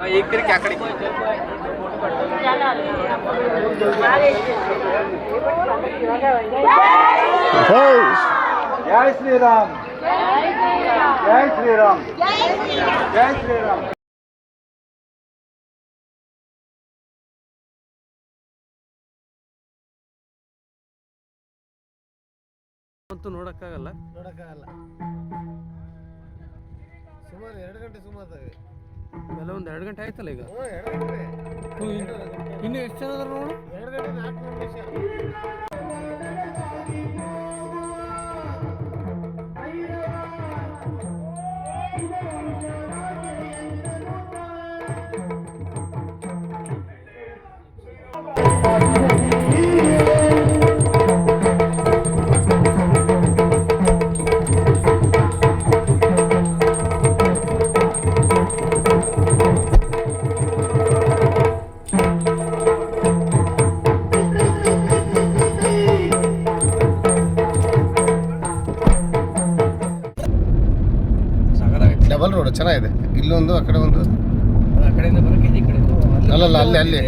ఎక్కడికి అక్కడికి జై శ్రీరామ్ జై శ్రీరామ్ జై శ్రీరామ్ ಅಂತೂ ನೋಡೋಕ್ಕಾಗಲ್ಲ ನೋಡೋಕ್ಕಾಗಲ್ಲ ಸುಮಾರು ಎರಡು ಗಂಟೆ ಸುಮಾರು ಎಲ್ಲ ಒಂದು ಎರಡು ಗಂಟೆ ಆಯ್ತಲ್ಲ ಈಗ? ಇನ್ನು ಎಷ್ಟು ಜನ ಅದಾರ ನೋಡು? ಎರಡು ಗಂಟೆ ನಾಲ್ಕು ನಿಮಿಷ. ಇಲ್ಲೊಂದು ಆ ಕಡೆ ಒಂದು. ಆ ಕಡೆಯಿಂದ ಬರೋಕೆ ಈ ಕಡೆಯಿಂದ ಅಲ್ಲಲ್ಲ ಅಲ್ಲಿ ಅಲ್ಲಿ.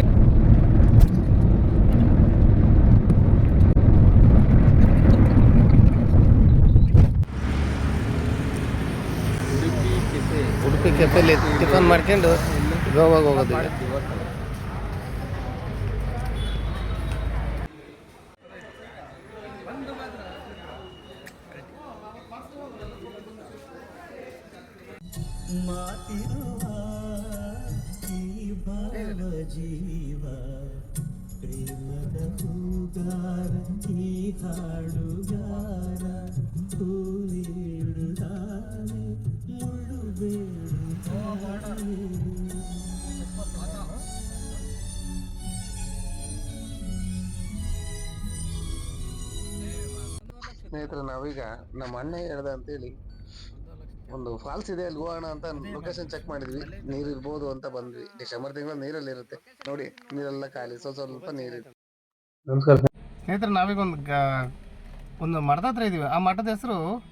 ಉಡುಪಿ ಕೆಫೆಲಿ ಟಿಫನ್ ಮಾಡ್ಕೊಂಡು ಗೋವಾಗ ಹೋಗೋದು ಈಗ ಜೀವ, ಪ್ರೇಮದ ಹೂಗಾರ ಈ ಹಾಡುಗಾರ ಹೂ ನೀಡುತ್ತಾನೆ ಮುಳ್ಳು ಬೇಡುತ್ತಾನೆ ಸ್ನೇಹಿತರೆ, ನಾವೀಗ ನಮ್ಮ ಅಣ್ಣ ಹೇಳ್ದ ಅಂತೇಳಿ ಒಂದು ಫಾಲ್ಸ್ ಇದೆ ಅಲ್ಲಿ ಹೋಗೋಣ ಅಂತ ಲೊಕೇಶನ್ ಚೆಕ್ ಮಾಡಿದ್ವಿ. ನೀರ್ ಇರ್ಬೋದು ಅಂತ ಬಂದ್ವಿ. ಡಿಸೆಂಬರ್ ತಿಂಗಳ ನೀರಲ್ಲಿ ಇರುತ್ತೆ. ನೋಡಿ ನೀರೆಲ್ಲ ಖಾಲಿ. ಸ್ವಲ್ಪ ಸ್ವಲ್ಪ ನೀರಿದೆ ನಮಸ್ಕಾರ ಸ್ನೇಹಿತರೆ ನಾವೀಗ ಒಂದು ಗ- ಒಂದು ಮಠದ ಹತ್ರ ಇದೀವಿ. ಆ ಮಠದ ಹೆಸರು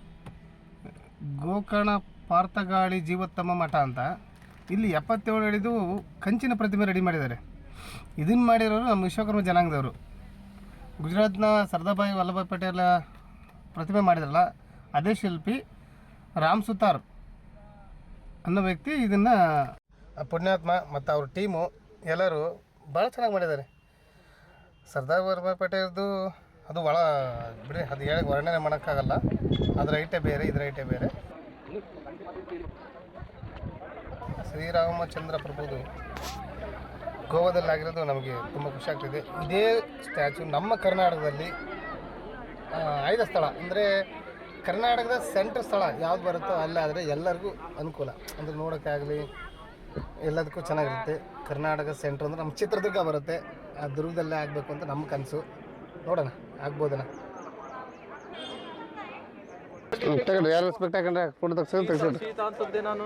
ಗೋಕರ್ಣ ಪಾರ್ಥಗಾಳಿ ಜೀವೋತ್ತಮ ಮಠ ಅಂತ. ಇಲ್ಲಿ ಎಪ್ಪತ್ತೇಳು ಹಿಡಿದು ಕಂಚಿನ ಪ್ರತಿಮೆ ರೆಡಿ ಮಾಡಿದ್ದಾರೆ. ಇದನ್ನು ಮಾಡಿರೋರು ನಮ್ಮ ವಿಶ್ವಕರ್ಮ ಜನಾಂಗದವರು. ಗುಜರಾತ್ನ ಸರ್ದಾಬಾಯಿ ವಲ್ಲಭಾಯ್ ಪಟೇಲ ಪ್ರತಿಮೆ ಮಾಡಿದ್ರಲ್ಲ ಅದೇ ಶಿಲ್ಪಿ. ರಾಮ್ ಸುತಾರ್ ಅನ್ನೋ ವ್ಯಕ್ತಿ ಇದನ್ನು ಪುಣ್ಯಾತ್ಮ ಮತ್ತು ಅವ್ರ ಟೀಮು ಎಲ್ಲರೂ ಭಾಳ ಚೆನ್ನಾಗಿ ಮಾಡಿದ್ದಾರೆ. ಸರ್ದಾರ್ ವಲ್ಲಭಾಯ್ ಪಟೇಲ್ದು ಅದು ಭಾಳ ಬಿಡಿ, ಅದು ಹೇಳಿ ವರ್ಣನೆ ಮಾಡೋಕ್ಕಾಗಲ್ಲ. ಅದ್ರ ಐಟೆ ಬೇರೆ, ಇದರ ಐಟೆ ಬೇರೆ. ಶ್ರೀರಾಮಚಂದ್ರ ಪ್ರಭುದು ಗೋವಾದಲ್ಲಿ ಆಗಿರೋದು ನಮಗೆ ತುಂಬ ಖುಷಿ ಆಗ್ತಿದೆ. ಇದೇ ಸ್ಟ್ಯಾಚು ನಮ್ಮ ಕರ್ನಾಟಕದಲ್ಲಿ ಆಯ್ದ ಸ್ಥಳ. ಅಂದರೆ ಕರ್ನಾಟಕದ ಸೆಂಟ್ರ್ ಸ್ಥಳ ಯಾವ್ದು ಬರುತ್ತೋ ಅಲ್ಲಾದರೆ ಎಲ್ಲರಿಗೂ ಅನುಕೂಲ. ಅಂದರೆ ನೋಡೋಕ್ಕಾಗಲಿ ಎಲ್ಲದಕ್ಕೂ ಚೆನ್ನಾಗಿರುತ್ತೆ. ಕರ್ನಾಟಕ ಸೆಂಟ್ರ್ ಅಂದರೆ ನಮ್ಮ ಚಿತ್ರದುರ್ಗ ಬರುತ್ತೆ. ಆ ದುರ್ಗದಲ್ಲೇ ಆಗಬೇಕು ಅಂತ ನಮ್ಮ ಕನಸು. ನೋಡೋಣ ಆಗ್ಬೋದಣ್ಣ ಜಯ ಯಾರು ರೆಸ್ಪೆಕ್ಟ್ ಹಾಕೊಂಡ್ರೆ ಫೋಟೋ ತೆಗ್ಸೋದು ನಾನು?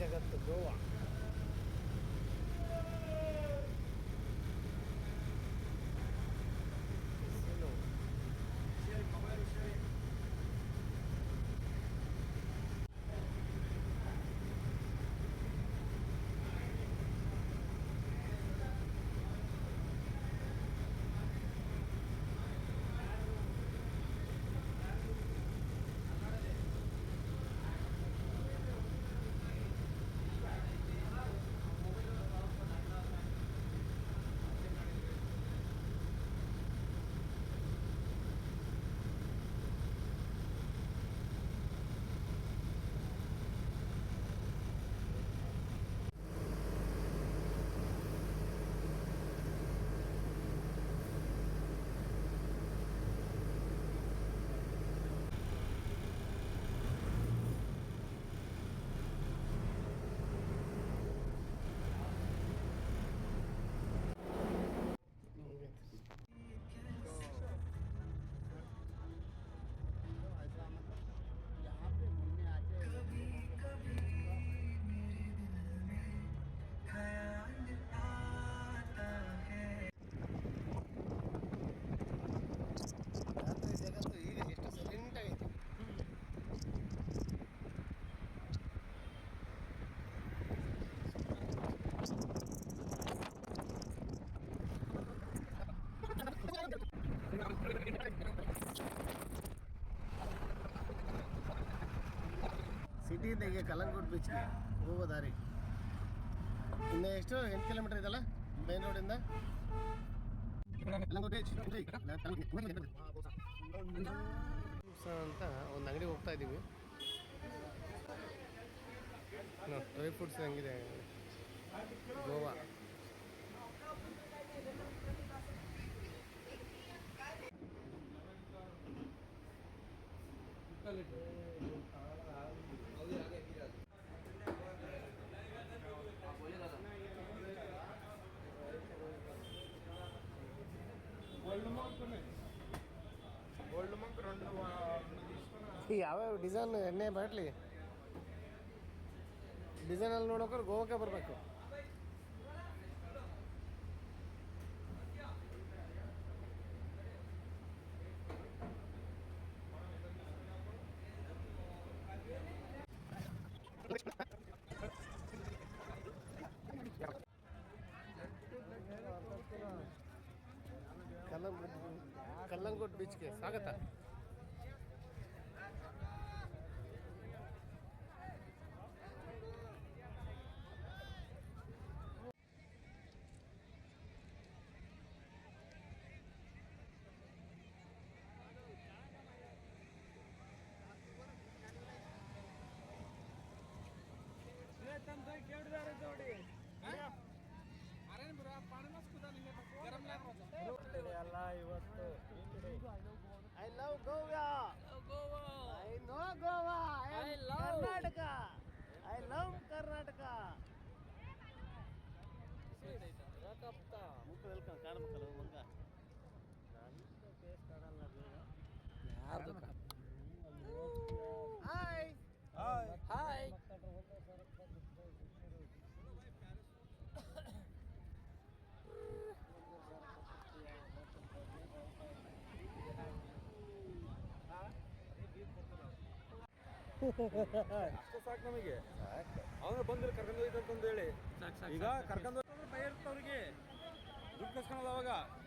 Jaga 玩 ಸಿಟಿಯಿಂದ ಹೀಗೆ ಕಲ್ಲಂಗೋಟ್ ಬೀಚ್ಗೆ ಹೋಗೋ ದಾರಿ. ಇನ್ನು ಎಷ್ಟು ಎಂಟು ಕಿಲೋಮೀಟರ್ ಇದಲ್ಲ ಮೇನ್ ರೋಡಿಂದ ಅಂತ ಒಂದು ಅಂಗಡಿ ಹೋಗ್ತಾ ಇದ್ದೀವಿ. ಡ್ರೈ ಫ್ರೂಟ್ಸ್ ಹೆಂಗಿದೆ? ಗೋವಾ. ಗೋಲ್ಡ್ ಈ ಯಾವ್ಯಾವ ಡಿಸೈನ್ ಎಣ್ಣೆ ಬಾಟ್ಲಿ ಡಿಸೈನಲ್ಲಿ ನೋಡೋಕ್ರೆ ಗೋವಾಕ್ಕೆ ಬರಬೇಕು ಕಲ್ಲಂಗೋಟ್ ಕಲ್ಲಂಗೋಟ್ ಬೀಚ್ಗೆ ಸ್ವಾಗತ ಕಾಣಬೇಕಲ್ಲ ಮಂಗ ಹಾಯ್ ಹಾಯ್ ಅಷ್ಟೇ ಸಾಕು ನಮಗೆ. ಅವನು ಬಂದ್ರೆ ಕರ್ಕೊಂಡು ಹೇಳಿ. ಈಗ ಕರ್ಕೊಂಡು ಹೋಗ್ತಾರೆ ಭಯ ಇರುತ್ತೆ अभ्यास करायला बघा